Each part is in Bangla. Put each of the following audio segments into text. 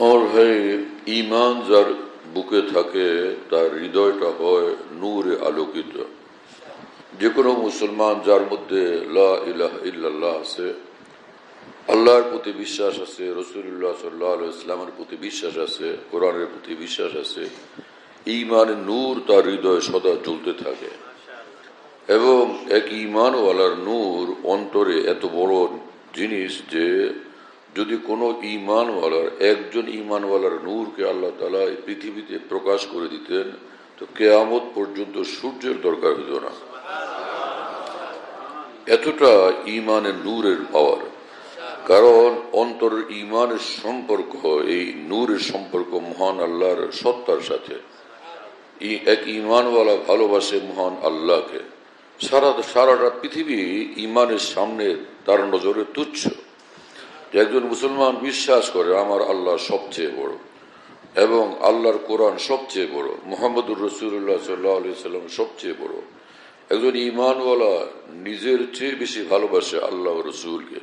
আমার ভাই ইমান যার বুকে থাকে তার হৃদয়টা হয় নূরে আলোকিত যে কোনো মুসলমান যার মধ্যে লা ইলাহ ইল্লাল্লাহ আছে আল্লাহর প্রতি বিশ্বাস আছে রসুল্লাহ সাল্লাহ ইসলামের প্রতি বিশ্বাস আছে, কোরআনের প্রতি বিশ্বাস আছে ইমানের নূর তার হৃদয়ে সদা জ্বলতে থাকে। এবং এক ইমানওয়ালার নূর অন্তরে এত বড় জিনিস যে যদি কোনো ইমানওয়ালার, একজন ইমানওয়ালার নূরকে আল্লাহ তালা এই পৃথিবীতে প্রকাশ করে দিতেন, তো কেয়ামত পর্যন্ত সূর্যের দরকার হতো না। এতটা ইমানের নূরের পাওয়ার। কারণ অন্তরের ইমানের সম্পর্ক, এই নূরের সম্পর্ক মহান আল্লাহর সত্তার সাথে। এক ইমানওয়ালা ভালোবাসে মহান আল্লাহকে। সারা, সারাটা পৃথিবী ইমানের সামনে তার নজরে তুচ্ছ। একজন মুসলমান বিশ্বাস করে, আমার আল্লাহ সবচেয়ে বড়। এবং আল্লাহর কোরআন সবচেয়ে বড়, মোহাম্মদুর রসুল্লাহ সাল্লাহ সাল্লাম সবচেয়ে বড়। একজন ইমানওয়ালা নিজের চেয়ে বেশি ভালোবাসে আল্লাহ রসুলকে।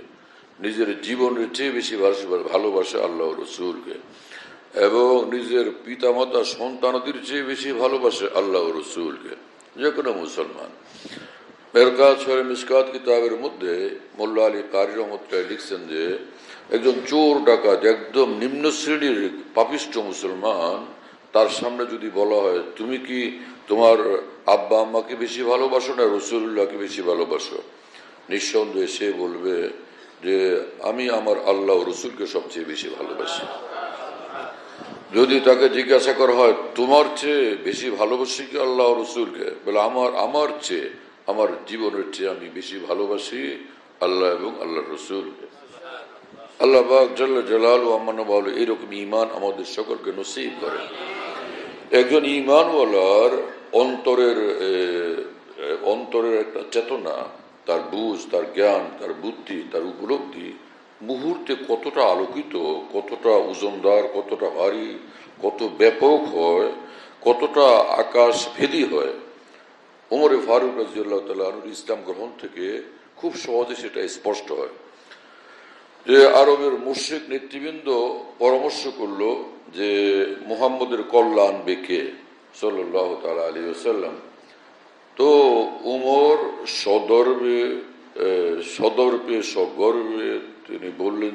নিজের জীবনের চেয়ে বেশি ভালোবাসে- আল্লাহ রসুলকে। এবং নিজের পিতামাতা সন্তানদের চেয়ে বেশি ভালোবাসে আল্লাহ রসুলকে। যে কোনো মুসলমান। শহরে মিসকাত কিতাবের মধ্যে মোল্লা আলী কারি রহমতরায় লিখছেন যে একজন চোর ডাকাত, একদম নিম্ন শ্রেণির পাপিষ্ট মুসলমান, তার সামনে যদি বলা হয়, তুমি কি তোমার আব্বা আম্মাকে বেশি ভালোবাসো না রসুল্লাহকে বেশি ভালোবাসো? নিঃসন্দেহে সে বলবে যে, আমি আমার আল্লাহ রসুলকে সবচেয়ে বেশি ভালোবাসি। যদি তাকে জিজ্ঞাসা করা হয়, তোমার চেয়ে বেশি ভালোবাসি কি আল্লাহ রসুলকে? বলে, আমার আমার চেয়ে, আমার জীবনের চেয়ে আমি বেশি ভালোবাসি আল্লাহ এবং আল্লাহ রসুলকে আল্লাহ জাল্লা জালাল ও আম্মান বাউল এইরকম ইমান আমাদের সকলকে নসিব করে। একজন ইমানওয়ালার অন্তরের অন্তরের একটা চেতনা, তার বুঝ, তার জ্ঞান, তার বুদ্ধি, তার উপলব্ধি মুহূর্তে কতটা আলোকিত, কতটা ওজনদার, কতটা ভারী, কত ব্যাপক হয়, কতটা আকাশ ভেদি হয়। ওমরে ফারুক রাজিউল্লাহ তাল্লাহর ইসলাম গ্রহণ থেকে খুব সহজে সেটা স্পষ্ট হয়। যে আরবের মুশ্রিক নেতৃবৃন্দ পরামর্শ করল যে মুহাম্মদের কল্যাণ বেকে সাল্লাহ তালা আলী সাল্লাম তো উমর সদর্বে সদর্পে, সগর্বে তিনি বললেন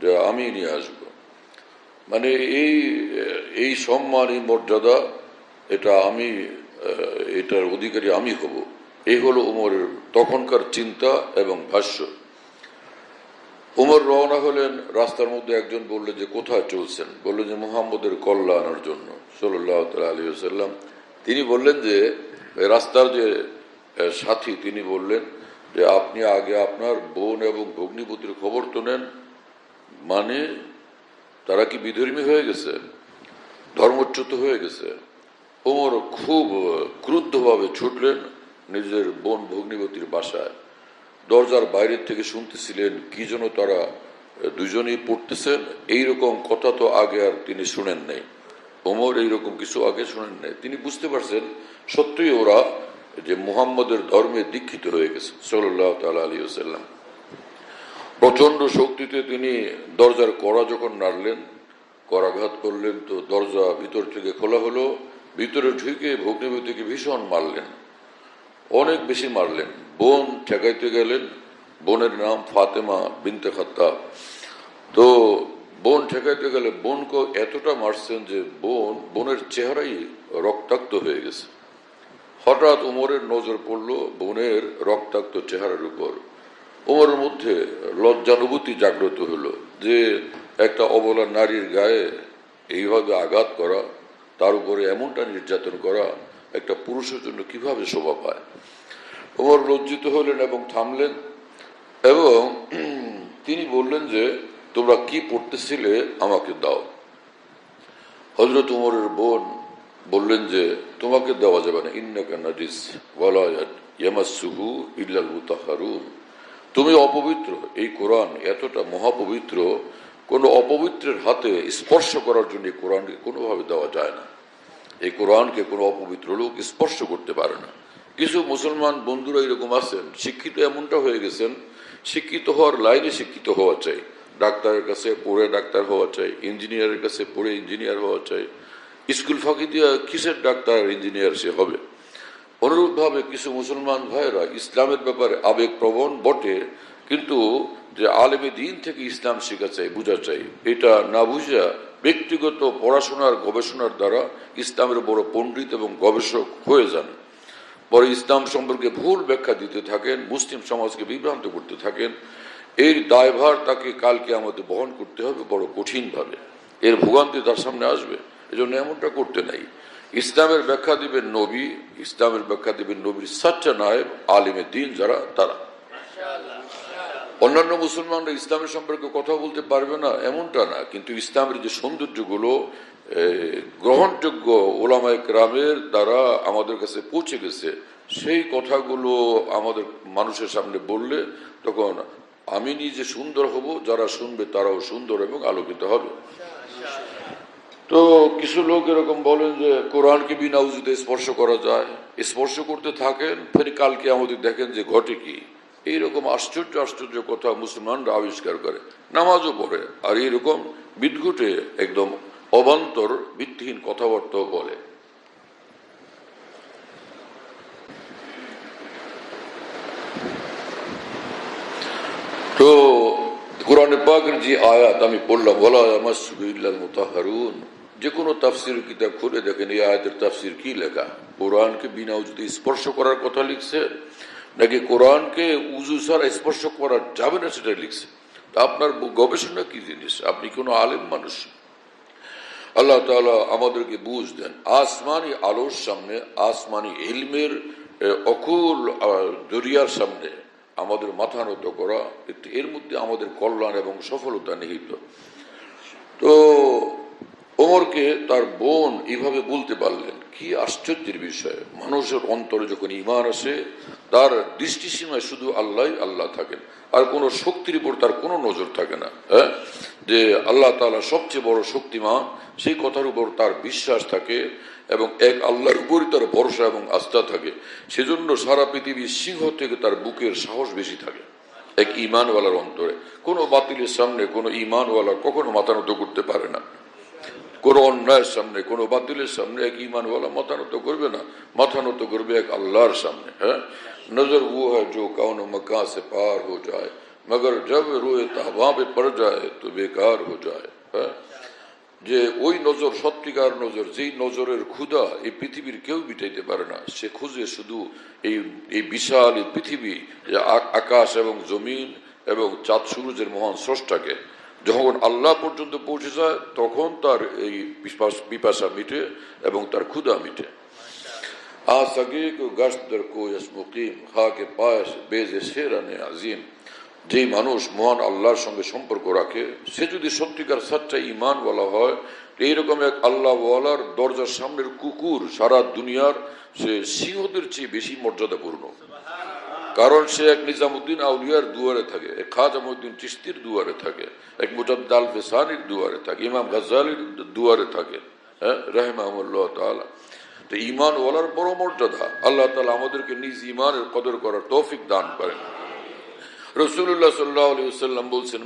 যে আমি নিয়ে আসব। মানে এই এই সম্মান এই মর্যাদা, এটা আমি এটার অধিকারী আমি হব। এই হলো উমরের তখনকার চিন্তা এবং ভাষ্য। উমর রওনা হলেন, রাস্তার মধ্যে একজন বললেন যে, কোথায় চলছেন? বললেন যে, মুহাম্মদের কল্যাণের জন্য। সাল্লাহ আলী সাল্লাম তিনি বললেন যে, রাস্তার যে সাথী, তিনি বললেন যে, আপনি আগে আপনার বোন এবং ভগ্নিপতির খবর তো নেন। মানে তারা কি বিধর্মী হয়ে গেছে? ধর্মচ্যুত হয়ে গেছে। ওমর খুব ক্রুদ্ধভাবে ছুটলেন নিজের বোন ভগ্নিপতির বাসায়। দরজার বাইরের থেকে শুনতেছিলেন কি যেন তারা দুজনেই পড়তেছেন। এইরকম কথা তো আগে আর তিনি শুনেন নাই। ওমর এইরকম কিছু আগে শুনেন নাই। তিনি বুঝতে পারছেন সত্যিই ওরা যে মুহাম্মদের ধর্মে দীক্ষিত হয়ে গেছে সাল্লাহ তালা আলী সাল্লাম প্রচণ্ড শক্তিতে তিনি দরজার কড়া যখন নাড়লেন, করাঘাত করলেন, তো দরজা ভিতর থেকে খোলা হলো, ভিতরে ঢুকে ভগ্নিপতিকে ভীষণ মারলেন। অনেক বেশি মারলেন। বোন ঠেকাইতে গেলেন। বোনের নাম ফাতেমা বিনতে খাত্তা তো বোন ঠেকাইতে গেলে বোনকে এতটা মারছেন যে বোন, বোনের চেহারাই রক্তাক্ত হয়ে গেছে। হঠাৎ উমরের নজর পড়ল বোনের রক্তাক্ত চেহারার উপর। ওমরের মধ্যে লজ্জানুভূতি জাগ্রত হলো যে একটা অবলা নারীর গায়ে এইভাবে আঘাত করা, তার উপরে এমনটা নির্যাতন করা, একটা পুরুষের জন্য কীভাবে শোভা পায়? ওমর লজ্জিত হলেন এবং থামলেন। এবং তিনি বললেন যে, তোমরা কি পড়তেছিলে আমাকে দাও। হজরত উমরের বোন বললেন যে, তোমাকে দেওয়া যাবে না। ইন্নাকা নাজিস তুমি অপবিত্র। এই কোরআন এতটা মহাপবিত্র, কোনো অপবিত্রের হাতে স্পর্শ করার জন্য কোরআনকে কোনোভাবে দেওয়া যায় না। এই কোরআনকে কোনো অপবিত্র লোক স্পর্শ করতে পারে না। কিছু মুসলমান বন্ধুরা এরকম আছেন, শিক্ষিত এমনটা হয়ে গেছেন, শিক্ষিত হওয়ার লাইনে শিক্ষিত হওয়া চাই। ডাক্তারের কাছে পড়ে ডাক্তার হওয়া চাই, ইঞ্জিনিয়ারের কাছে পড়ে ইঞ্জিনিয়ার হওয়া চাই। স্কুল ফাঁকি দিয়ে কিসের ডাক্তার, ইঞ্জিনিয়ার সে হবে? অনুরূপভাবে কিছু মুসলমান ভাইয়েরা ইসলামের ব্যাপারে আবেগ প্রবণ বটে, কিন্তু যে আলেমে দিন থেকে ইসলাম শেখা চাই, বোঝা চাই। এটা না বুঝা ব্যক্তিগত পড়াশোনার গবেষণার দ্বারা ইসলামের বড় পণ্ডিত এবং গবেষক হয়ে যান। পরে ইসলাম সম্পর্কে ভুল ব্যাখ্যা দিতে থাকেন, মুসলিম সমাজকে বিভ্রান্ত করতে থাকেন, এর দায়ভার তাকে কালকে আমাদের বহন করতে হবে বড় কঠিনভাবে। এর ভোগান্তি তার সামনে আসবে, এজন্য এমনটা করতে নাই। ইসলামের ব্যাখ্যা দিবেন নবী, ইসলামের ব্যাখ্যা দিবেন নবীর সাচ্চা নায়েব, আলিমে দিন যারা, তারা। অন্যান্য মুসলমানরা ইসলামের সম্পর্কে কথা বলতে পারবে না, এমনটা না। কিন্তু ইসলামের যে সৌন্দর্যগুলো গ্রহণযোগ্য ওলামায় গ্রামের দ্বারা আমাদের কাছে পৌঁছে গেছে, সেই কথাগুলো আমাদের মানুষের সামনে বললে তখন আমি নিজে সুন্দর হব, যারা শুনবে তারাও সুন্দর এবং আলোকিত হবে। তো কিছু লোক এরকম বলেন যে, কোরআনকে বিনা উজুতে স্পর্শ করা যায়, স্পর্শ করতে থাকেন, ফের কালকে আমাদের দেখেন যে ঘটে কি। এইরকম আশ্চর্য আশ্চর্য কথা মুসলমানরা আবিষ্কার করে। নামাজও পড়ে, আর এইরকম বিদঘুটে একদম অবান্তর ভিত্তিহীন কথাবার্তাও বলে। তো কোরআনে পাকের যে আয়াত আমি পড়লাম বলা মাসুবিল্লাল মুতাহারুন, যে কোনো তাফসির কিতাব খুলে দেখেন, এই আয়াতের তাফসির কি লেখা? কোরআনকে বিনা উজুতে স্পর্শ করার কথা লিখছে? নাকি কোরআনকে উজু ছাড়া স্পর্শ করা যাবে না সেটা লিখছে? আপনার গবেষণা কি জিনিস? আপনি কোনো আলেম মানুষ। আল্লাহ তাআলা আমাদেরকে বুঝ দেন, আসমানি আলোর সামনে, আসমানি ইলমের অকুল দরিয়ার সামনে আমাদের মাথা নত করা, এর মধ্যে আমাদের কল্যাণ এবং সফলতা নিহিত। তো ওমরকে তার বোন এইভাবে বলতে পারলেন, কি আশ্চর্যের বিষয়। মানুষের অন্তরে যখন ইমান আসে, তার দৃষ্টিসীমায় শুধু আল্লাহ আল্লাহ থাকেন। আর কোনো শক্তির উপর তার কোনো নজর থাকে না হ্যাঁ? যে আল্লাহ তালা সবচেয়ে বড় শক্তিমান, সেই কথার উপর তার বিশ্বাস থাকে এবং এক আল্লাহর উপরই তার ভরসা এবং আস্থা থাকে। সেজন্য সারা পৃথিবীর সিংহ থেকে তার বুকের সাহস বেশি থাকে এক ইমানওয়ালার অন্তরে। কোনো বাতিলের সামনে কোনো ইমানওয়ালা কখনো মাথা নত করতে পারে না। কোনো অন্যায়ের সামনে কোনো বাতিলের সামনে এক ইমানওয়ালা মাথা নত করবে না মাথা নত করবে এক আল্লাহর সামনে হ্যাঁ নজর वो है जो कौन मक्का से पार हो जाए मगर जब रोए ताबा पे पड़ जाए तो बेकार हो जाए হ্যাঁ যে ওই নজর সত্যিকার নজর যেই নজরের ক্ষুধা এই পৃথিবীর কেউ মিটাইতে পারে না সে খুঁজে শুধু এই এই বিশাল এই পৃথিবী যে আ- আকাশ এবং জমিন এবং চাঁদ সূর্যের মহান স্রষ্টাকে যখন আল্লাহ পর্যন্ত পৌঁছে যায় তখন তার এই পিপাসা মিটে এবং তার ক্ষুদা মিটে। آ سگے کو পায়েস, বেজ সেরানে আজিম। যেই মানুষ মহান আল্লাহর সঙ্গে সম্পর্ক রাখে, সে যদি সত্যিকার সাচ্চা ইমান বলা হয়, এইরকম এক আল্লাহ আল্লাহওয়ালার দরজার সামনের কুকুর সারা দুনিয়ার সে সিংহদের চেয়ে বেশি মর্যাদাপূর্ণ। কারণ সে এক নিজামুদ্দিন আউলিয়ার দুয়ারে থাকে, এক খাজামুদ্দিন চিস্তির দুয়ারে থাকে, এক মুজাদ্দ আল ফেসানির দুয়ারে থাকে, ইমাম গাজ্জালির দুয়ারে থাকে হ্যাঁ রাহেমাহুল্লাহ তাআলা। তো ইমান বড় মর্যাদা, আল্লাহ তাআলা আমাদেরকে নিজ ইমানের কদর করার তৌফিক দান করেন। রসুল্লাহ সাল্লাহ আলী বলছেন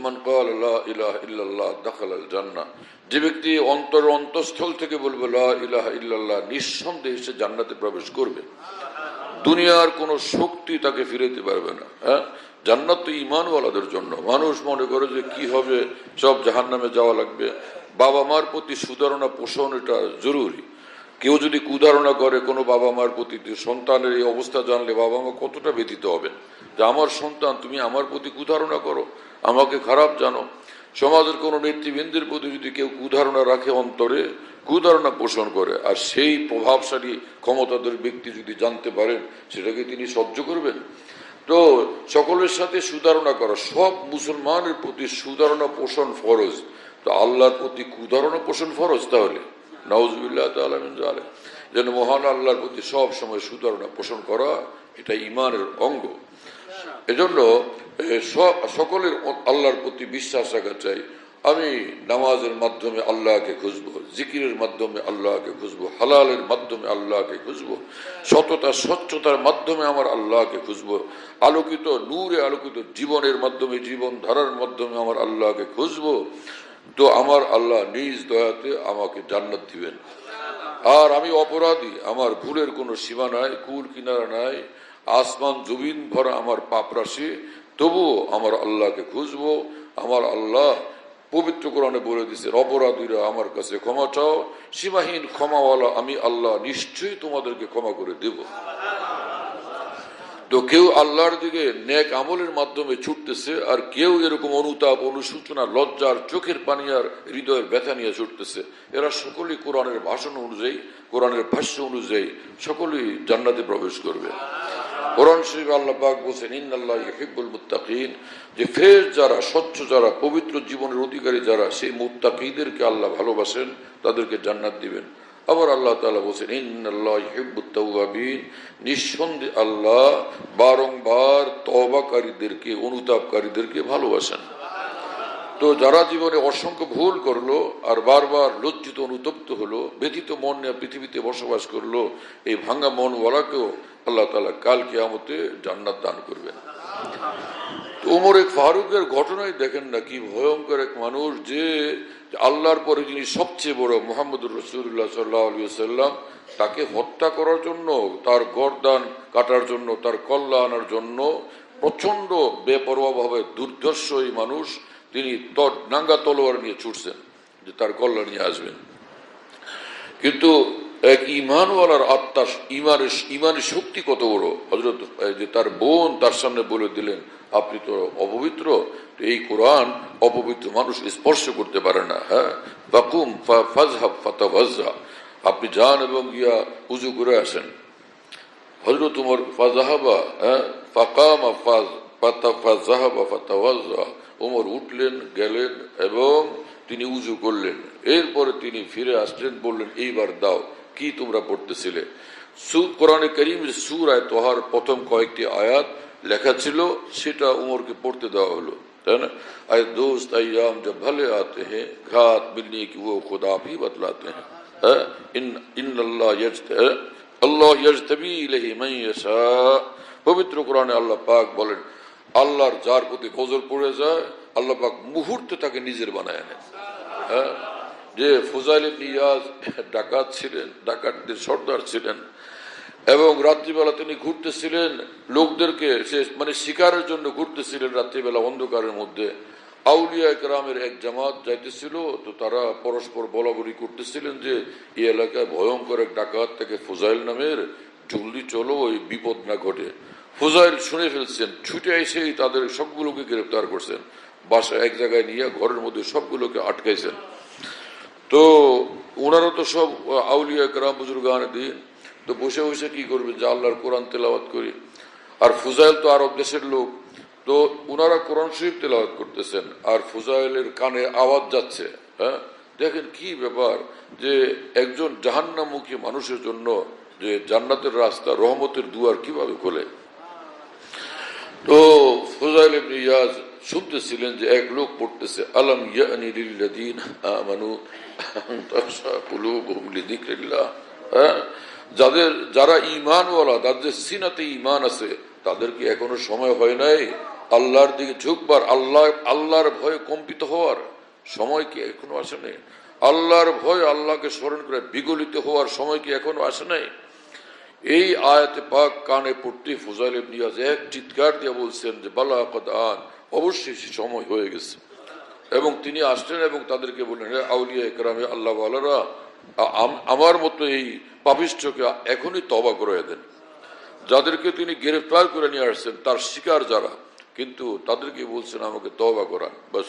আল জান্নাহ যে ব্যক্তি অন্তর অন্তঃস্থল থেকে বলবে, লা ইলাহ ইল্লাল্লাহ নিঃসন্দেহে সে জান্নাতে প্রবেশ করবে। দুনিয়ার কোনো শক্তি তাকে ফিরাইতে পারবে না হ্যাঁ? জান্নাত তো ইমানওয়ালাদের জন্য। মানুষ মনে করে যে কি হবে, সব জাহান নামে যাওয়া লাগবে। বাবা মার প্রতি সুধারণা পোষণ এটা জরুরি। কেউ যদি কুধারণা করে কোনো বাবা মার প্রতি সন্তানের এই অবস্থা জানলে বাবা মা কতটা ব্যতীত হবেন যে আমার সন্তান, তুমি আমার প্রতি কুধারণা করো, আমাকে খারাপ জানো। সমাজের কোনো নেতৃবৃন্দের প্রতি যদি কেউ কুধারণা রাখে অন্তরে, কুধারণা পোষণ করে, আর সেই প্রভাবশালী ক্ষমতাদের ব্যক্তি যদি জানতে পারেন, সেটাকে তিনি সহ্য করবেন। তো সকলের সাথে সুধারণা করা, সব মুসলমানের প্রতি সুধারণা পোষণ ফরজ। তো আল্লাহর প্রতি কুধারণা পোষণ ফরজ তাহলে? জালে যেন মহান আল্লাহর প্রতি সব সময় সুধারণা পোষণ করা, এটা ইমানের অঙ্গ। এজন্য সকলের আল্লাহর প্রতি বিশ্বাস রাখা চাই। আমি নামাজের মাধ্যমে আল্লাহকে খুঁজবো, জিকিরের মাধ্যমে আল্লাহকে খুঁজবো, হালালের মাধ্যমে আল্লাহকে খুঁজবো, সততা, স্বচ্ছতার মাধ্যমে আমার আল্লাহকে খুঁজবো, আলোকিত, নূরে আলোকিত জীবনের মাধ্যমে জীবন ধারার মাধ্যমে আমার আল্লাহকে খুঁজবো, তো আমার আল্লাহ নিজ দয়াতে আমাকে জান্নাত দিবেন। আর আমি অপরাধী, আমার ভুলের কোনো সীমা নাই, কুল কিনারা নাই আসমান জমিন ভরা আমার পাপ রাশি, তবুও আমার আল্লাহকে খুঁজবো। আমার আল্লাহ পবিত্র কোরআনে বলে দিচ্ছেন অপরাধীরা আমার কাছে ক্ষমা চাও, সীমাহীন ক্ষমাওয়ালা আমি আল্লাহ নিশ্চয়ই তোমাদেরকে ক্ষমা করে দেব। তো কেউ আল্লাহর দিকে নেক আমলের মাধ্যমে ছুটতেছে, আর কেউ এরকম অনুতাপ অনুসূচনা লজ্জার চোখের পানি আর হৃদয়ের ব্যথা নিয়ে ছুটতেছে। এরা সকলেই কোরআনের ভাষণ অনুযায়ী, কোরআনের ভাষ্য অনুযায়ী সকলেই জান্নাতে প্রবেশ করবে। কোরআন শরীফ আল্লাহ পাক বলছেন, ইন্নাল্লাহ ইহিবুল মুত্তাকিন। যে ফের যারা, স্বচ্ছ যারা, পবিত্র জীবনের অধিকারী যারা, সেই মুত্তাকিদেরকে আল্লাহ ভালোবাসেন, তাদেরকে জান্নাত দিবেন। আবার আল্লাহ তালা বলছেন, ইন্নাল্লাহ ইহিব্বুত তাওয়াবিন। নিঃসন্দেহে আল্লাহ বারংবার তবাকারীদেরকে অনুতাপকারীদেরকে ভালোবাসেন। তো যারা জীবনে অসংখ্য ভুল করল আর বারবার লজ্জিত অনুতপ্ত হলো, ব্যথিত মন নিয়ে পৃথিবীতে বসবাস করল, এই ভাঙ্গা মনওয়ালাকেও আল্লাহ তালা কাল কিয়ামতে জান্নাত দান করবেন। তো ওমর এক ফারুকের ঘটনাই দেখেন না, কি ভয়ঙ্কর এক মানুষ যে আল্লাহর পরে যিনি সবচেয়ে বড় মোহাম্মদুর রসুল্লাহ সাল্লাহ আলী সাল্লাম তাকে হত্যা করার জন্য, তার গরদান কাটার জন্য, তার কল্লা আনার জন্য প্রচণ্ড বেপরোয়াভাবে দুর্ধর্ষ এই মানুষ তিনি নাঙ্গা তলোয়ার নিয়ে ছুটছেন যে তার কল্লা নিয়ে আসবেন কিন্তু এক ইমানওয়ালার আত্মা ইমানের ইমানের শক্তি কত বড় হজরত যে তার বোন তার সামনে বলে দিলেন আপনি তো অপবিত্র তো এই কোরআন অপবিত্র মানুষ স্পর্শ করতে পারে না হ্যাঁ বাকুম ফাজহাব আপনি যান এবং গিয়া উজু করে আসেন হজরত উমর ফাজাহাবা হ্যাঁ ফাকামা ফাজ পাতা ফাজাহাবা ফাতাওয়াজা ওমর উঠলেন, গেলেন এবং তিনি উজু করলেন। এরপরে তিনি ফিরে আসলেন, বললেন, এইবার দাও, কি তোমরা পড়তেছিলে? কোরআনে করিমের সুরায় তোহার প্রথম কয়েকটি আয়াত লেখা ছিল, সেটা উমরকে পড়তে দেওয়া হলো। তাই আয় দোস্ত আয়াম জব ভলে আতে হ্যাঁ ঘাত মিলনে কি ও খুদা ভি বতলাতে হ্যাঁ।, হ্যাঁ? হ্যাঁ। আল্লাহ পবিত্র কোরআনে আল্লাহ পাক বলেন আল্লাহর যার প্রতি নজর পড়ে যায়, আল্লাহ পাক মুহূর্তে তাকে নিজের বানায় নেন হ্যাঁ? যে ফুজাইল ইবনে ইয়াজ ডাকাত ছিলেন, ডাকাতদের সর্দার ছিলেন, এবং রাত্রিবেলা তিনি ঘুরতেছিলেন, লোকদেরকে সে মানে শিকারের জন্য ঘুরতেছিলেন রাত্রিবেলা অন্ধকারের মধ্যে। আউলিয়া গ্রামের এক জামাত যাইতেছিল, তো তারা পরস্পর বলা বলি করতেছিলেন যে, এই এলাকায় ভয়ঙ্কর এক ডাকাত থেকে ফুজাইল নামের জলদি চলো, ওই বিপদ না ঘটে। ফুজাইল শুনে ফেলছেন, ছুটে এসেই তাদের সবগুলোকে গ্রেপ্তার করছেন। বাসা এক জায়গায় নিয়ে ঘরের মধ্যে সবগুলোকে আটকাইছেন। তো ওনারা তো সব আউলিয়া গ্রাম বুজুর্গান দিন। তো বসে বসে কি করবে? যে আল্লাহর কোরআন তেলাওয়াত করি। আর ফুজাইল তো আরব দেশের লোক। তো ওনারা কোরআন শরীফ তেলাওয়াত করতেছেন, আর ফুজাইলের কানে আওয়াজ যাচ্ছে হ্যাঁ? দেখেন কি ব্যাপার যে একজন জাহান্নামুখী মানুষের জন্য যে জান্নাতের রাস্তা, রহমতের দুয়ার কীভাবে খোলে? তো ফুজাইল ইবনে ইয়াজ, শুনতেছিলেন যে এক লোক পড়তেছে, আলম ইয়ানি লিল্লাযিন আমানু তাখশা কুলুবুহুম লিযিকরিল্লাহ? হ্যাঁ? যাদের, যারা ঈমানওয়ালা, যাদের সিনাতে ঈমান আছে, তাদের কি এখনও সময় হয় নাই? আল্লাহর দিকে ঝুঁকবার, আল্লাহ, আল্লাহর ভয়ে কম্পিত হওয়ার সময় কি এখনও আসে নাই? আল্লাহর ভয় আল্লাহকে স্মরণ করে বিগলিত হওয়ার সময় কি এখনও আসে নাই? এই আয়াতে পাক কানে পড়তে ফুজাইল ইবনে ইয়াজ এক চিৎকার দিয়ে বলছেন যে, বালা আন। অবশ্যই সে সময় হয়ে গেছে। এবং তিনি আসলেন এবং তাদেরকে বললেন আউলিয়া একরামে, আল্লাহ আল্লাহরা আমার মতো এই পাপিষ্ঠকে এখনই তবা করে দেন। যাদেরকে তিনি গ্রেফতার করে নিয়ে আসছেন, তার শিকার যারা, কিন্তু তাদেরকে বলছেন, আমাকে তবা করান। বাস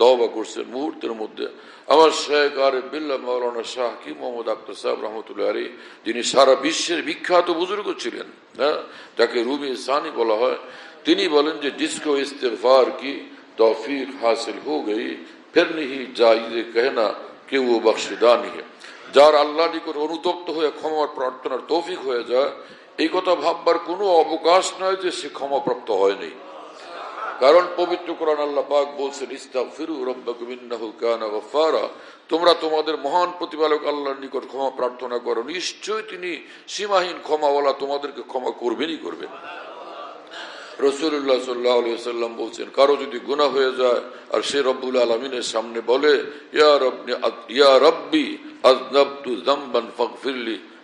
তবা করছেন মুহূর্তের মধ্যে আমার শেখ আর বিল্লা মৌলানা শাহ কি মোহাম্মদ আক্তর সাহেব রহমতুল্লাহ আলী যিনি সারা বিশ্বের বিখ্যাত বুজুর্গ ছিলেন হ্যাঁ যাকে রুবি সানি বলা হয় তিনি বলেন যে জিসকো ইস্তেফার কি তৌফিক হাসিল হো গই ফের নিহি জাইদে কেহনা কেউ ও বক্সিদা নিহে যার আল্লাহ নিকট অনুতপ্ত হয়ে ক্ষমার প্রার্থনার তৌফিক হয়ে যায় এই কথা ভাববার কোনো অবকাশ নয় যে সে ক্ষমাপ্রাপ্ত হয়নি কারণ পবিত্র কোরআন আল্লাহ পাক বলছেন, ইস্তাগফিরু রাব্বাকুম ইন্নাহু তোমরা তোমাদের মহান প্রতিপালক আল্লাহর নিকট ক্ষমা প্রার্থনা করো। নিশ্চয়ই তিনি সীমাহীন ক্ষমাওয়ালা তোমাদেরকে ক্ষমা করবেনই করবেন। রসুল্লাহ সাল্লাহ সাল্লাম বলছেন, কারও যদি গুনাহ হয়ে যায় আর সে রব্বুল আলমিনের সামনে বলে, ইয়া রব্বি ইয়া রব্বি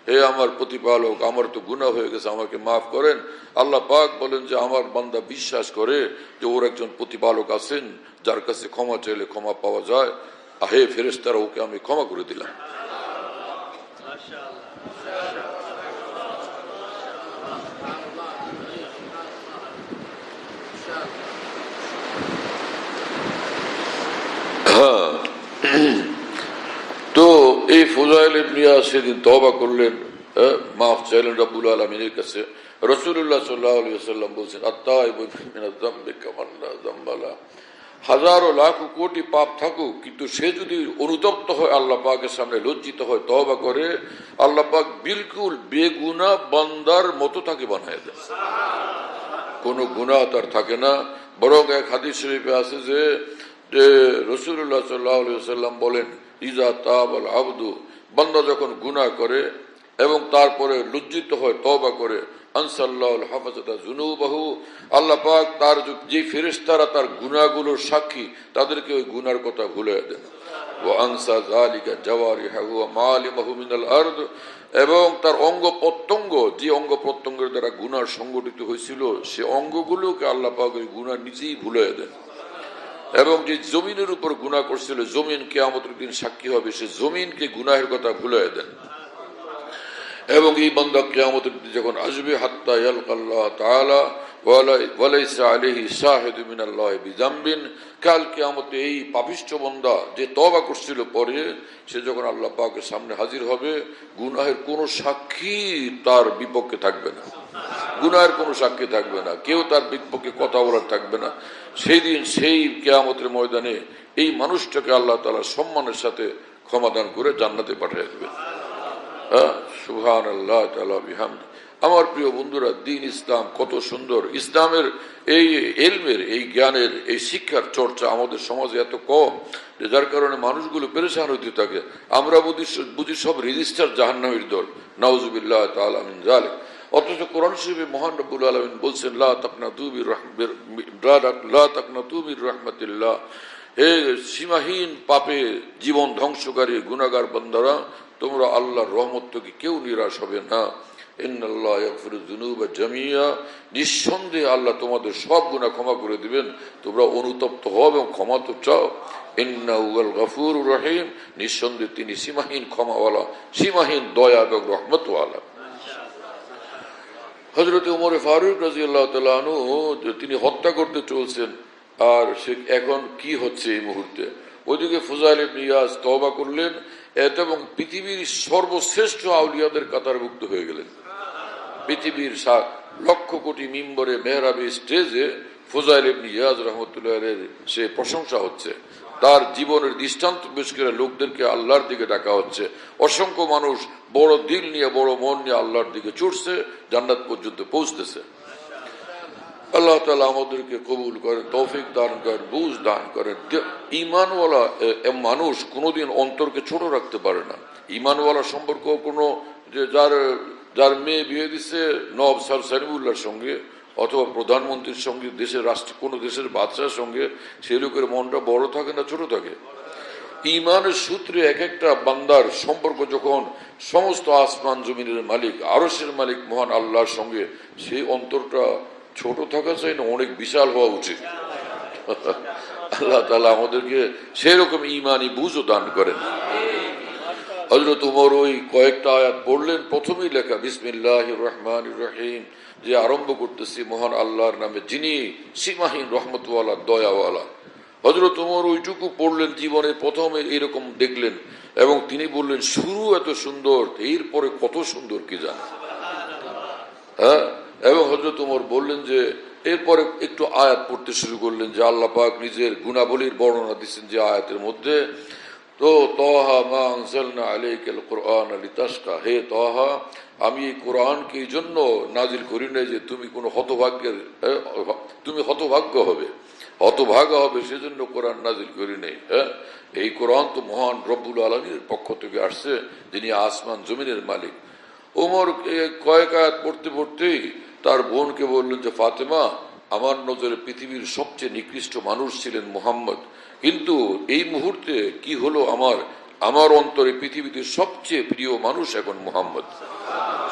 হে আমার প্রতিপালক, আমার তো গুনাহ হয়ে গেছে, আমাকে মাফ করেন। আল্লাহ পাক বলেন যে, আমার বান্দা বিশ্বাস করে যে, ওর একজন প্রতিপালক আছেন, যার কাছে ক্ষমা চাইলে ক্ষমা পাওয়া যায়। হে ফেরেস্তারা ওকে আমি ক্ষমা করে দিলাম। হ্যাঁ। ফোজাইল ইবনিয়া সেদিন তবা করলেন মাফ চাইলেন রব্বুল আলমিনের কাছে। রসুল্লাহ সাল্লাহ সাল্লাম বলছেন আত্মাইবালা হাজারো লাখ কোটি পাপ থাকুক, কিন্তু সে যদি অনুতপ্ত হয়, আল্লাহ পাকের সামনে লজ্জিত হয় তবা করে, আল্লাহ পাক বিলকুল বেগুনা বান্দার মতো তাকে বানায় দেয় কোনো গুণা তার থাকে না। বরং এক হাদিস শরীফে আছে যে যে রসুল্লাহ সাল্লাহ সাল্লাম বলেন ইজা তাব আল আবদু, বান্দা যখন গুনাহ করে এবং তারপরে লজ্জিত হয় তবা করে আনসাল্লাহ তার যে তার সাক্ষী, তাদেরকে ওই গুনার কথা আনসা জালিকা মিনাল এবং তার অঙ্গ প্রত্যঙ্গ, যে অঙ্গ প্রত্যঙ্গের দ্বারা সংগঠিত হয়েছিল, সে অঙ্গগুলোকে আল্লাহ পাক ওই গুনাহ নিজেই ভুলে দেন। এবং যে জমিনের উপর গুনাহ করছিল, জমিন কেয়ামতের দিন সাক্ষী হবে, সে জমিনকে গুনাহের কথা ভুলে দেন। এবং এই বান্দা কেয়ামতের দিন যখন আসবে, হাত্তা ইয়ালকাল্লাহ তাআলা কাল এই বান্দা যে করছিল পরে, সে যখন সামনে হাজির হবে, গুনাহের কোনো সাক্ষী তার বিপক্ষে থাকবে না। গুনাহের কোনো সাক্ষী থাকবে না, কেউ তার বিপক্ষে কথা বলার থাকবে না। সেই দিন সেই কেয়ামতের ময়দানে এই মানুষটাকে আল্লাহ তাআলা সম্মানের সাথে ক্ষমাদান করে জান্নাতে পাঠিয়ে দেবেন সুহান তালা বিহাম আমার প্রিয় বন্ধুরা, দিন ইসলাম কত সুন্দর। ইসলামের এই এলমের, এই জ্ঞানের, এই শিক্ষার চর্চা আমাদের সমাজে এত কম যে যার কারণে মানুষগুলো পেরেশান হইতে থাকে। আমরা বুঝি বুঝি সব রেজিস্টার জাহান্নামের দল। নওয়াজুবিল্লাহ তালামিন জালেক অথচ কোরআন শরীফে মহান রব্বুল আলমিন বলছেন, লা তাকনা তুবির লা তাকনা রহমতুল্লাহ। হে সীমাহীন পাপে জীবন ধ্বংসকারী গুণাগার বন্দারা, তোমরা আল্লাহর রহমত থেকে কেউ নিরাশ হবে না। জামিয়া। নিঃসন্দেহে আল্লাহ তোমাদের সব গুণা ক্ষমা করে দিবেন। তোমরা অনুতপ্ত হও এবং ক্ষমা তো চাও। গফুর রহিম। নিঃসন্দেহে তিনি সীমাহীন ক্ষমাওয়ালা, সীমাহীন দয়া এবং রহমতওয়ালা। হজরত উমর ফারুক রাজি আল্লাহ তালু তিনি হত্যা করতে চলছেন, আর সে এখন কি হচ্ছে এই মুহূর্তে? ওইদিকে ফুজাইল নিয়াজ তবা করলেন, এত এবং পৃথিবীর সর্বশ্রেষ্ঠ আউলিয়াদের কাতারভুক্ত হয়ে গেলেন। পৃথিবীর লক্ষ কোটি মিম্বরে মেহরাবি স্টেজে ফুজাইল নিয়াজ রহমতুল্লাহের সে প্রশংসা হচ্ছে। তার জীবনের দৃষ্টান্ত পেশ করে লোকদেরকে আল্লাহর দিকে ডাকা হচ্ছে। অসংখ্য মানুষ বড় দিল নিয়ে, বড় মন নিয়ে আল্লাহর দিকে ছুটছে, জান্নাত পর্যন্ত পৌঁছতেছে। আল্লাহ তালা আমাদেরকে কবুল করেন, তৌফিক দান করেন, বুঝ দান করেন। ইমানওয়ালা মানুষ কোনোদিন অন্তরকে ছোট রাখতে পারে না। ইমানওয়ালা সম্পর্ক কোনো যে যার যার মেয়ে বিয়ে দিচ্ছে নব সার সানিবুল্লাহর সঙ্গে অথবা প্রধানমন্ত্রীর সঙ্গে দেশের রাষ্ট্র, কোনো দেশের বাচ্চার সঙ্গে সে লোকের মনটা বড় থাকে না ছোট থাকে। ইমানের সূত্রে এক একটা বান্দার সম্পর্ক যখন সমস্ত আসমান জমিনের মালিক আরসের মালিক মহান আল্লাহর সঙ্গে, সেই অন্তরটা ছোট থাকা চাই না, অনেক বিশাল হওয়া উচিত। আল্লাহ তালা আমাদেরকে সেরকম ইমানি বুঝও দান করেন। হজরত উমর ওই কয়েকটা আয়াত পড়লেন, প্রথমেই লেখা বিসমিল্লাহ রহমান রহিম। যে আরম্ভ করতেছি মহান আল্লাহর নামে, যিনি সীমাহীন রহমতওয়ালা, দয়াওয়ালা। হজরত উমর ওইটুকু পড়লেন জীবনে, প্রথমে এরকম দেখলেন এবং তিনি বললেন, শুরু এত সুন্দর, এরপরে কত সুন্দর কি জানা? হ্যাঁ? এবং হজরত উমর বললেন যে, এরপরে একটু আয়াত পড়তে শুরু করলেন যে আল্লাহ পাক নিজের গুণাবলীর বর্ণনা দিচ্ছেন যে আয়াতের মধ্যে তো তহা মা আনসালনা আলাইকাল কোরআন লিতাসকা হে তহা, আমি এই কোরআনকে এই জন্য নাজিল করি না যে তুমি কোনো হতভাগ্যের তুমি হতভাগ্য হবে। হতভাগা হবে সেজন্য কোরআন নাজিল করি নেই হ্যাঁ এই কোরআন তো মহান রব্বুল আলমীর পক্ষ থেকে আসছে, যিনি আসমান জমিনের মালিক। ওমর কয়েক আয়াত পড়তে পড়তেই তার বোনকে বললেন যে, ফাতেমা, আমার নজরে পৃথিবীর সবচেয়ে নিকৃষ্ট মানুষ ছিলেন মোহাম্মদ। কিন্তু এই মুহূর্তে কি হলো আমার? আমার অন্তরে পৃথিবীতে সবচেয়ে প্রিয় মানুষ এখন মোহাম্মদ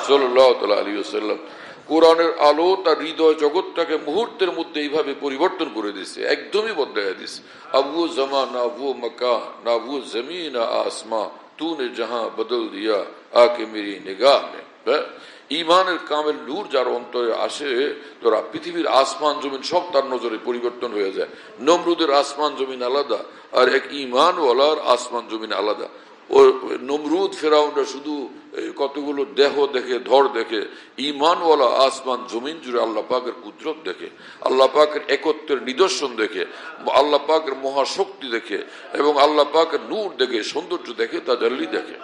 সাল্লাম কোরআনের আলো তার হৃদয় জগৎটাকে মুহূর্তের মধ্যে এইভাবে পরিবর্তন করে দিছে একদমই বদলাই দিছে আবু জমা না আবু মকা না আবু জমি না আসমা তু নে জাহা বদল দিয়া আকে মেরি নিগাহ হ্যাঁ? ইমানের কামের নূর যার অন্তরে আসে, তোরা পৃথিবীর আসমান, জমিন সব তার নজরে পরিবর্তন হয়ে যায়। নমরুদের আসমান, জমিন আলাদা, আর এক ইমানওয়ালার আসমান, জমিন আলাদা। ও, নমরুদ ফেরাউনরা শুধু কতগুলো দেহ দেখে, ধর দেখে ইমানওয়ালা আসমান, জমিন জুড়ে আল্লাহ পাকের কুদরত দেখে, আল্লাহ পাকের একত্রের নিদর্শন দেখে, আল্লাহ পাকের মহাশক্তি দেখে, এবং আল্লাহ পাকের নূর দেখে, সৌন্দর্য দেখে, তাজাল্লি দেখে।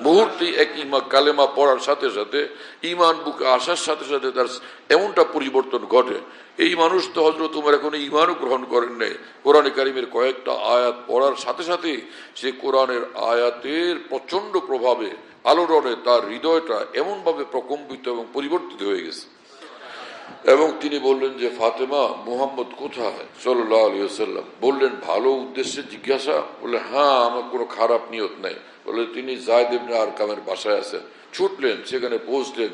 মুহূর্তে এক ইমা, কালেমা পড়ার সাথে সাথে ইমান বুকে আসার সাথে সাথে তার এমনটা পরিবর্তন ঘটে। এই মানুষ তো হজরত তোমার এখন ইমানও গ্রহণ করেন নাই। কোরআনে কারিমের কয়েকটা আয়াত পড়ার সাথে সাথে সে কোরআনের আয়াতের প্রচণ্ড প্রভাবে আলোড়নে তার হৃদয়টা এমনভাবে প্রকম্পিত এবং পরিবর্তিত হয়ে গেছে। এবং তিনি বললেন যে, ফাতেমা, মুহাম্মদ কোথায়? সাল্লাহ আলী সাল্লাম বললেন, ভালো উদ্দেশ্যে জিজ্ঞাসা। বললেন হ্যাঁ আমার কোনো খারাপ নিয়ত নাই। বলে, তিনি জায়দ ইবনে আর কামের বাসায় আছেন। ছুটলেন, সেখানে পৌঁছলেন।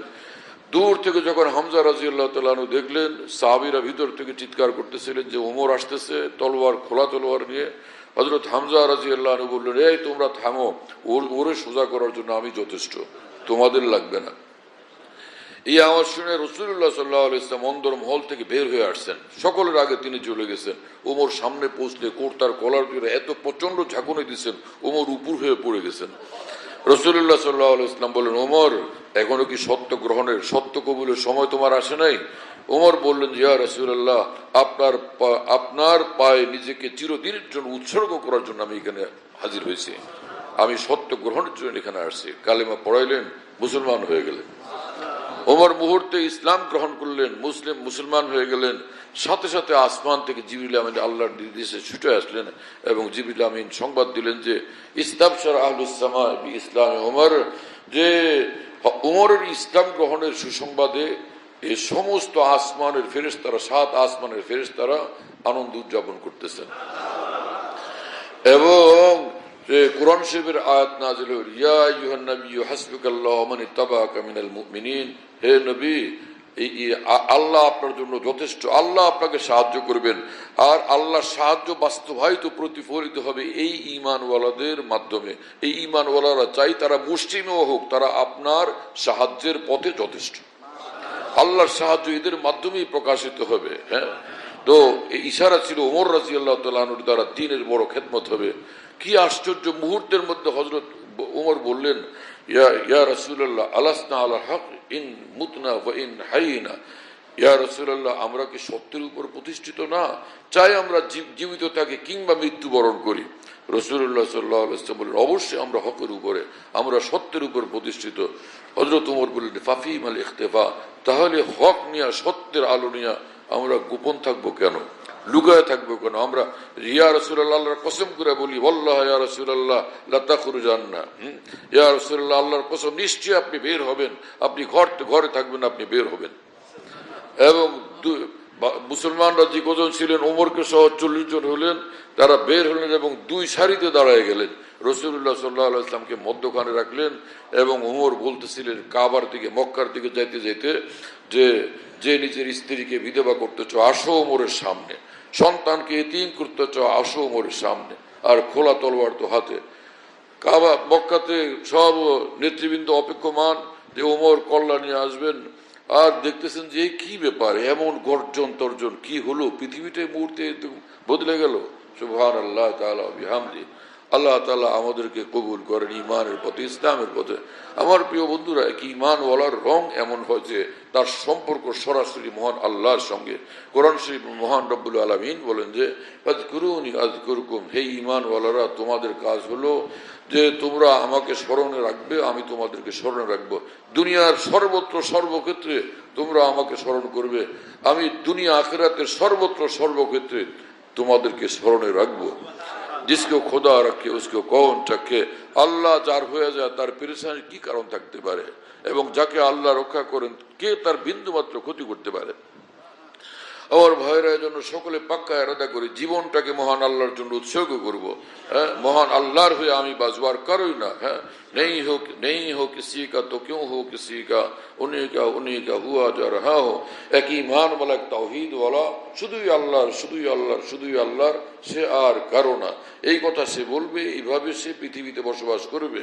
দূর থেকে যখন হামজা রাজিউল্লাহ তালু দেখলেন, সাহাবিরা ভিতর থেকে চিৎকার করতেছিলেন যে, ওমর আসতেছে তলোয়ার, খোলা তলোয়ার নিয়ে। হজরত হামজা রাজি আল্লাহ বললেন, এই তোমরা থামো, ওর, ওরে সোজা করার জন্য আমি যথেষ্ট, তোমাদের লাগবে না। এই আওয়াজ শুনে রসুল্লাহ সাল্লাহ ইসলাম অন্দর মহল থেকে বের হয়ে আসছেন। সকলের আগে তিনি চলে গেছেন। ওমর সামনে পৌঁছলে কোর্তার কলার জুড়ে এত প্রচণ্ড ঝাঁকুনি দিচ্ছেন, ওমর উপর হয়ে পড়ে গেছেন। রসুল্লাহ সাল্লাহ ইসলাম বলেন ওমর, এখনও কি সত্য গ্রহণের, সত্য কবুলের সময় তোমার আসে নাই? ওমর বললেন, ইয়া রসুল্লাহ আপনার আপনার পায়ে নিজেকে চিরদিনের জন্য উৎসর্গ করার জন্য আমি এখানে হাজির হয়েছি। আমি সত্য গ্রহণের জন্য এখানে আসছি। কালেমা পড়াইলেন, মুসলমান হয়ে গেলেন। ওমর মুহূর্তে ইসলাম গ্রহণ করলেন, মুসলিম, মুসলমান হয়ে গেলেন। সাথে সাথে আসমান থেকে জিবিল আমিন আল্লাহর নির্দেশে ছুটে আসলেন এবং জিবিল আমিন সংবাদ দিলেন যে ইস্তাবসার আহলুসামা ইসলাম ওমর যে উমরের ইসলাম গ্রহণের সুসংবাদে এই সমস্ত আসমানের ফেরেশতারা, সাত আসমানের ফেরেশতারা আনন্দ উদযাপন করতেছেন। এবং কোরআন শরীফের আয়াত নাজিল হে নবী আল্লাহ আপনার জন্য যথেষ্ট, আল্লাহ আপনাকে সাহায্য করবেন। আর আল্লাহ সাহায্য বাস্তবায়িত প্রতিফলিত হবে এই ইমানওয়ালাদের মাধ্যমে। এই ইমানওয়ালারা চাই তারা মুসলিমও হোক, তারা আপনার সাহায্যের পথে যথেষ্ট। আল্লাহর সাহায্য এদের মাধ্যমেই প্রকাশিত হবে হ্যাঁ? তো এই ইশারা ছিল ওমর রাজি আল্লাহ তালুর দ্বারা দিনের বড় খেদমত হবে। কি আশ্চর্য মুহূর্তের মধ্যে হজরত ওমর বললেন, ইয়া ইন মুতনা ইন রসুল্লাহ আমরা কি সত্যের উপর প্রতিষ্ঠিত না? চাই আমরা জীব- জীবিত থাকি কিংবা মৃত্যুবরণ করি। রসুল্লাহ সাল্লাহ বললেন অবশ্যই আমরা হকের উপরে, আমরা সত্যের উপর প্রতিষ্ঠিত। হজরত উমর বললেন ফাফিম আল ইখতেফা তাহলে হক নিয়া, সত্যের আলো নিয়া আমরা গোপন থাকব কেন? লুকায় থাকব কেন? আমরা রিয়া রসুল্লাহ কসম করে বলি বল্লাহ ইয়া রসুল্লাহ লতা খুরুজান না? ইয়া রসুল্লাহ আল্লাহর কসম, নিশ্চয়ই আপনি বের হবেন। আপনি ঘর, ঘরে থাকবেন, আপনি বের হবেন। এবং মুসলমানরা যে কজন ছিলেন ওমরকে সহ চল্লিশ জন হলেন, তারা বের হলেন এবং দুই সারিতে দাঁড়ায় গেলেন। রসুল্লাহ সাল্লাহ ইসলামকে মধ্যখানে রাখলেন এবং ওমর বলতেছিলেন, কাবার দিকে, মক্কার দিকে যাইতে যাইতে যে যে নিজের স্ত্রীকে বিধবা করতে চাও, আসো ওমরের সামনে। সন্তানকে এতিম করতে চাও, আসো ওমরের সামনে। আর খোলা তলোয়ার তো হাতে। কাবা, মক্কাতে সব নেতৃবৃন্দ অপেক্ষমান যে ওমর কল্যাণ আসবেন। আর দেখতেছেন যে কি ব্যাপার, এমন গর্জন তর্জন কি হলো? পৃথিবীটাই মুহূর্তে বদলে গেল। সুভান আল্লাহ তাআলা বিহামদি। আল্লাহ তালা আমাদেরকে কবুল করেন ইমানের পথে, ইসলামের পথে। আমার প্রিয় বন্ধুরা, এক ইমানওয়ালার রং এমন হয় যে তার সম্পর্ক সরাসরি মহান আল্লাহর সঙ্গে। কোরআন শরীফ মহান রব্বুল আলমিন বলেন যে আজ করুন আজ করুকুম হে ইমানওয়ালারা তোমাদের কাজ হলো যে তোমরা আমাকে স্মরণে রাখবে, আমি তোমাদেরকে স্মরণে রাখব। দুনিয়ার সর্বত্র সর্বক্ষেত্রে তোমরা আমাকে স্মরণ করবে, আমি দুনিয়া আখেরাতের সর্বত্র সর্বক্ষেত্রে তোমাদেরকে স্মরণে রাখব। जिसको खुदा रखे उसको कौन रखे আল্লাহ যার হয়ে যায় তার পেরেশানির কি কারণ থাকতে পারে এবং যাকে আল্লাহ রক্ষা করেন কে তার বিন্দু মাত্র ক্ষতি করতে পারে আমার ভয়ের জন্য সকলে পাক্কা এরাদা করি জীবনটাকে মহান আল্লাহর জন্য উৎসর্গ করব হ্যাঁ মহান আল্লাহর হয়ে আমি বাজবার কারোই না হ্যাঁ নেই হোক নেই হো কিসি কা তো क्यों हो किसी का उन्हीं का उन्हीं का हुआ जा रहा हो এক ইমান বলা এক তাওহীদ বলা শুধুই আল্লাহর শুধুই আল্লাহর শুধুই আল্লাহর সে আর কারো না এই কথা সে বলবে এইভাবে সে পৃথিবীতে বসবাস করবে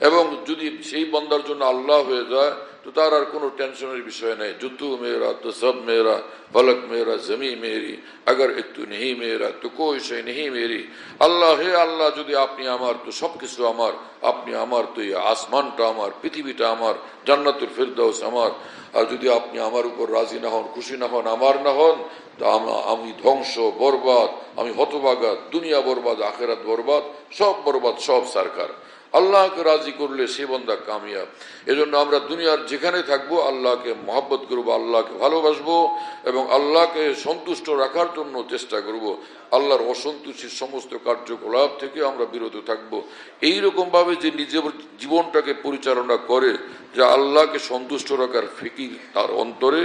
এবং যদি সেই বন্দার জন্য আল্লাহ হয়ে যায় তো তার আর কোনো টেনশনের বিষয় নেই জুতু মেয়েরা তো সব মেয়েরা ফলক মেয়েরা জমি মেরি अगर একটু নেই মেয়েরা তো কোই সে নেই মেরি আল্লাহ হে আল্লাহ যদি আপনি আমার তো সবকিছু আমার আপনি আমার তো তুই আসমানটা আমার, পৃথিবীটা আমার, জান্নাতুল ফেরদাউস আমার। আর যদি আপনি আমার উপর রাজি না হন, খুশি না হন, আমার না হন, তা আমি ধ্বংস, বরবাদ, আমি হতবাগাত দুনিয়া বরবাদ, আখেরাত বরবাদ, সব বরবাদ, সব সরকার আল্লাহকে রাজি করলে সে বন্দা কামিয়াব। এজন্য আমরা দুনিয়ার যেখানে থাকব, আল্লাহকে মহাব্বত করব, আল্লাহকে ভালোবাসবো এবং আল্লাহকে সন্তুষ্ট রাখার জন্য চেষ্টা করব। আল্লাহর অসন্তুষ্টির সমস্ত কার্যকলাপ থেকে আমরা বিরত থাকব। এইরকম ভাবে যে নিজের জীবনটাকে পরিচালনা করে, যা আল্লাহকে সন্তুষ্ট রাখার ফিকির তার অন্তরে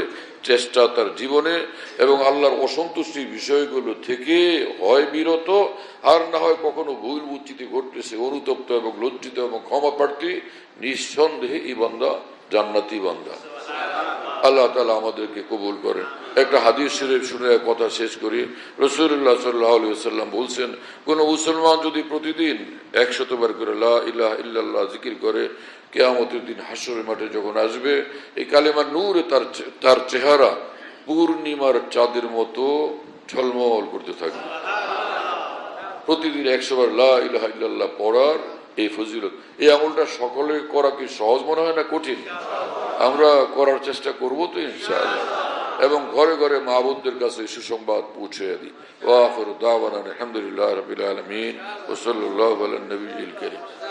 চেষ্টা তার জীবনে এবং আল্লাহর অসন্তুষ্টির বিষয়গুলো থেকে হয় বিরত, আর না হয় কখনো ভুল বুচ্ছিতে ঘটতেছে, অনুতপ্ত এবং লজ্জিত এবং ক্ষমা প্রার্থী, নিঃসন্দেহে এই বান্দা জান্নাতি বান্দা। আল্লাহ তালা আমাদেরকে কবুল করেন। একটা হাদিস শরীফ শুনে কথা শেষ করি। রসুল্লাহ সাল্লাহ সাল্লাম বলছেন, কোন মুসলমান যদি প্রতিদিন একশতবার করে লা ইলাহ জিকির করে, কেয়ামতের দিন হাসরের মাঠে যখন আসবে, এই কালেমার নূরে তার তার চেহারা পূর্ণিমার চাঁদের মতো ঝলমল করতে থাকবে। প্রতিদিন একশোবার লা ইলাহা পড়ার এই ফজিলত। এই আমলটা সকলে করা কি সহজ মনে হয় না কঠিন? আমরা করার চেষ্টা করব তো ইনশাআল্লাহ। এবং ঘরে ঘরে মা কাছে সুসংবাদ পৌঁছে দিই। ওয়াফর দাওয়ানা আলহামদুলিল্লাহ রবিল আলমিন। ওসল্লাহ নবীল করিম।